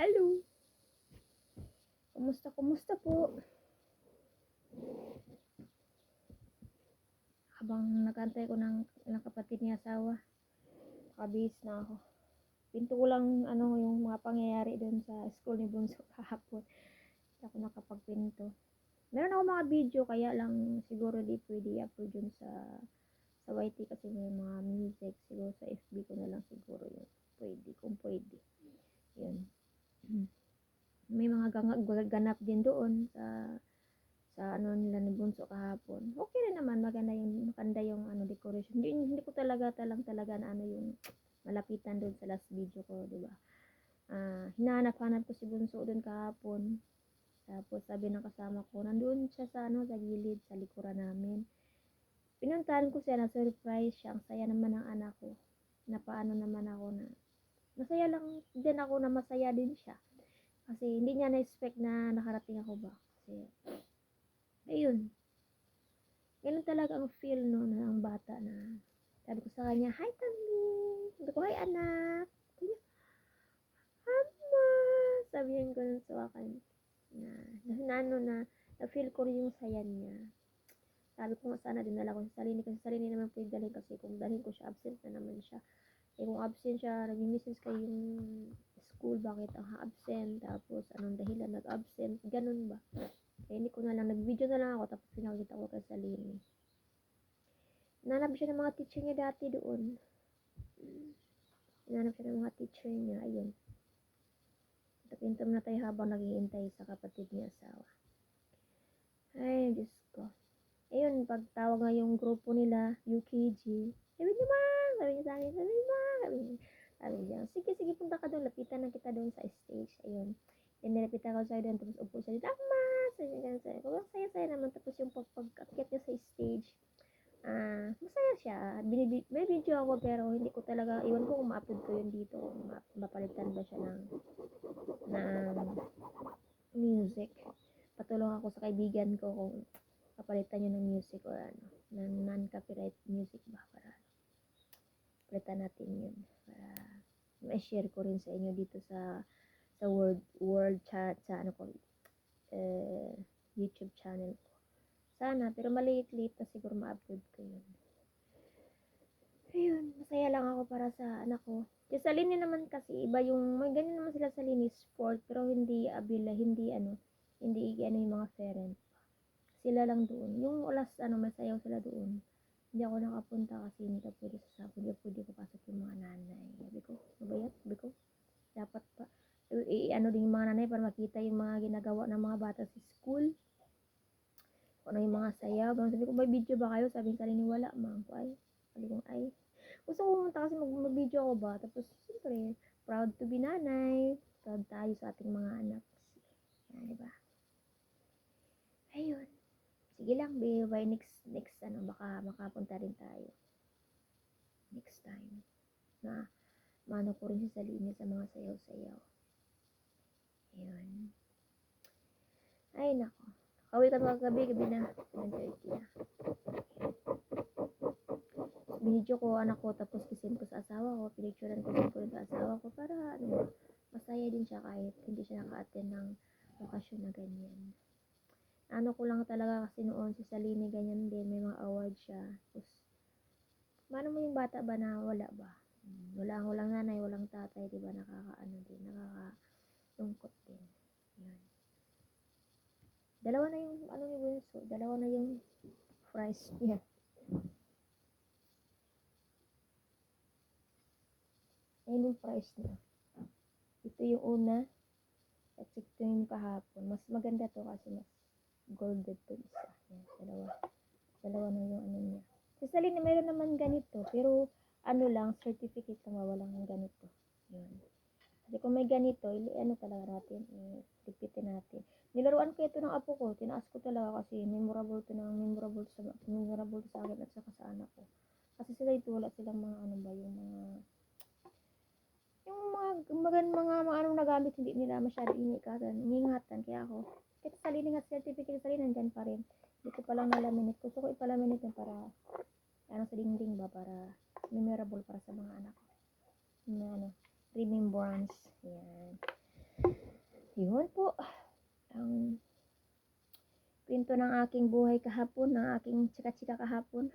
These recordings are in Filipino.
Hello. Kumusta, kumusta po? Habang nakantay ko ng, ng kapatid niya asawa, kabis na ako. Pinto ko lang ano yung mga pangyayari doon sa school ni Bunso kahapon. Hindi ako nakapagpinto. Meron ako mga video kaya lang siguro di pwede upload yun sa sa YT kasi may mga music siguro sa FB ko na lang siguro yun pwede kung pwede yun may mga ganap din doon sa sa ano nila ni Bunso kahapon. Okay rin naman maganda yung maganda yung ano decoration. Hindi, hindi ko talaga talang talaga na ano yung malapitan doon sa last video ko di ba? Ah hinahanap-hanap ko si Bunso doon kahapon. Tapos sabi ng kasama ko nandoon siya sa ano sa gilid sa likuran namin. Pinuntahan ko siya na surprise siya. Ang saya naman ng anak ko. Na paano naman ako na masaya lang din ako na masaya din siya. Kasi hindi niya na-expect na nakarating ako ba? Kasi ayun. Ganun talaga ang feel no ang bata na sabi ko sa kanya hi Tami sabi ko hi anak. Sabi niya Ama. Sabihin ko nun sa akin na, na, ano na na feel ko rin yung saya niya. Sabi ko nga sana dinala ko sa sarili kasi sarili naman pwede dalhin kasi kung dalhin ko siya absent na naman siya eh kung absent siya nag-message kayo yung school bakit ang absent? Tapos anong dahilan nag-absent? Ganun ba? Eh hindi ko na lang nag-video na lang ako tapos pinakita ko kay Salini. Nanap siya ng mga teacher niya dati doon. Nanap siya ng mga teacher niya ayun. Tapinto na tayo habang naghihintay sa kapatid niya asawa. Ay Diyos ko. Ayun pagtawag nga yung grupo nila UKG sabi niya ma sabi niya sa akin sabi niya sabi niya sabi niya sige sige punta ka doon lapitan na kita doon sa stage. Ayun. Then nilapitan ko siya doon tapos upo siya dito ama sabi niya sabi ko saya saya naman. Tapos yung pag pag-akyat niya sa stage ah masaya siya. Binibi, may video ako pero hindi ko talaga iwan ko kung ma-upload ko yun dito kung ma- mapalitan ba siya ng ng music. Patulong ako sa kaibigan ko kung kapalitan nyo ng music or ano, ng non-copyright music ba palitan natin yun. Para ma-share ko rin sa inyo dito sa sa world world chat sa ano ko eh, YouTube channel ko. Sana pero maliit-liit na siguro ma-upload ko yun. Ayun masaya lang ako para sa anak ko. Kasi sa linya naman kasi iba yung may ganyan naman sila sa linis sport pero hindi abila hindi ano hindi ano yung mga parent. Sila lang doon. Yung last ano, masayaw sila doon. Hindi ako nakapunta kasi hindi ka pwede sa sabon. Hindi pwede papasok yung mga nanay. Sabi ko, mabayat, sabi ko, dapat pa, i, ano din yung mga nanay para makita yung mga ginagawa ng mga bata sa school. Kung ano yung mga sayaw. Sabi ko, may video ba kayo? Sabi ko, ni wala, ma'am ay. Sabi ko, ay. Gusto ko pumunta kasi mag, mag-video ako ba? Tapos, siyempre, proud to be nanay. Proud tayo sa ating mga anak. Yan, di ba? Ayun sige lang, be, by next, next, ano, baka makapunta rin tayo. Next time. Na, mano ko rin sa linya sa mga sayaw-sayaw. Ayun. Ay, nako. Kawi ka mga gabi, na. 9.30 na. Binidyo ko anak ko, tapos kisin ko sa asawa ko, pinicturean ko din ko sa asawa ko, para, ano, masaya din siya kahit hindi siya naka-attend ng lokasyon na ganyan ano ko lang talaga kasi noon si Salini ganyan din, may mga award siya. Tapos, paano mo yung bata ba na wala ba? Hmm, Wala, walang nanay, walang tatay, di ba? Nakakaano din, nakakalungkot din. Yan. Dalawa na yung, ano ni Bunso, dalawa na yung prize niya. Ayun yung prize niya. Ito yung una, at ito yung kahapon. Mas maganda to kasi mas golden to isa. Yan, dalawa. Dalawa na yung ano niya. Sa Salina, meron naman ganito. Pero, ano lang, certificate lang, walang ganito. Yun. Kasi kung may ganito, ili, ano talaga natin, i-tipitin natin. Nilaruan ko ito ng apo ko. Tinaas ko talaga kasi memorable to ng memorable sa, memorable sa akin at saka sa anak ko. Kasi sila ito, wala silang mga ano ba, yung mga yung mga, mga, mga, mga anong nagamit, hindi nila masyado inikatan, ingatan. Kaya ako, kahit sa lining at certificate sa lining, nandyan pa rin. Hindi ko palang nalaminate. Gusto ko ipalaminate yun para, ano sa dingding ba, para memorable para sa mga anak ko. Na, ano, remembrance. Yan. Yun po. Ang kwento ng aking buhay kahapon, ng aking chika-chika kahapon.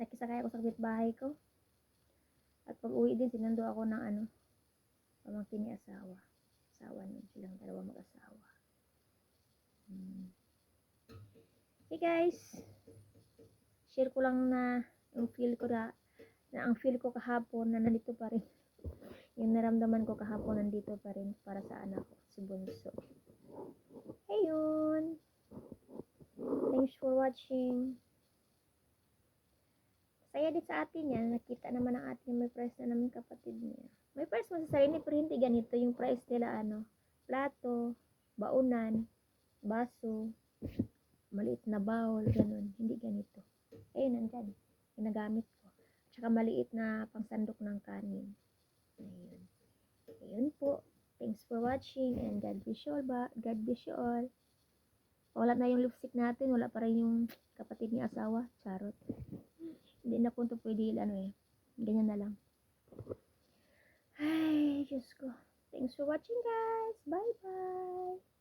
Nakisakay ako sa kapitbahay ko. At pag uwi din, sinundo ako ng ano, pamangkin ni asawa. Asawa nun, silang dalawa mag-asawa. Hey guys, share ko lang na yung feel ko na, na ang feel ko kahapon na nandito pa rin. yung naramdaman ko kahapon nandito pa rin para sa anak ko, si Bunso. Ayun. Thanks for watching. Saya din sa atin yan. Nakita naman ang ating may price na namin kapatid niya. May price mo sa sarili pero hindi ganito. Yung price nila ano, plato, baunan, baso, maliit na bowl, ganun. Hindi ganito. Ayun, nandyan. Ginagamit ko. Tsaka maliit na pangsandok ng kanin. Ayun. Ayun po. Thanks for watching and God bless you all ba? God bless you all. Wala na yung lipstick natin. Wala pa rin yung kapatid ni asawa. Charot. Hindi na po ito pwede ano eh. Ganyan na lang. Ay, Diyos ko. Thanks for watching guys. Bye-bye.